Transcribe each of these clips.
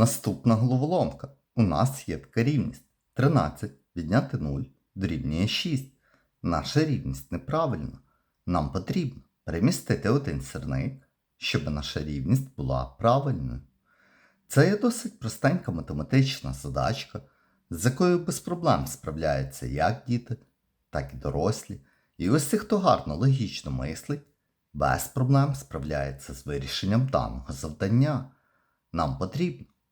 Наступна головоломка. У нас є така рівність. 13 відняти 0 дорівнює 6. Наша рівність неправильна. Нам потрібно перемістити один сірник, щоб наша рівність була правильною. Це є досить простенька математична задачка, з якою без проблем справляються як діти, так і дорослі. І ось ті, хто гарно логічно мислить, без проблем справляється з вирішенням даного завдання. Нам потрібно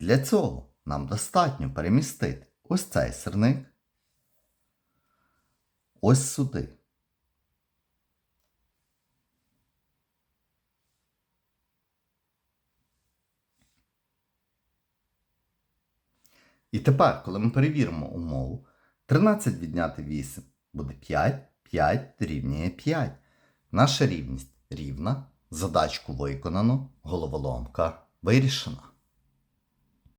Для цього нам достатньо перемістити ось цей сирник ось сюди. І тепер, коли ми перевіримо умову, 13 відняти 8 буде 5, 5 дорівнює 5. Наша рівність рівна, задачку виконано, головоломка вирішена.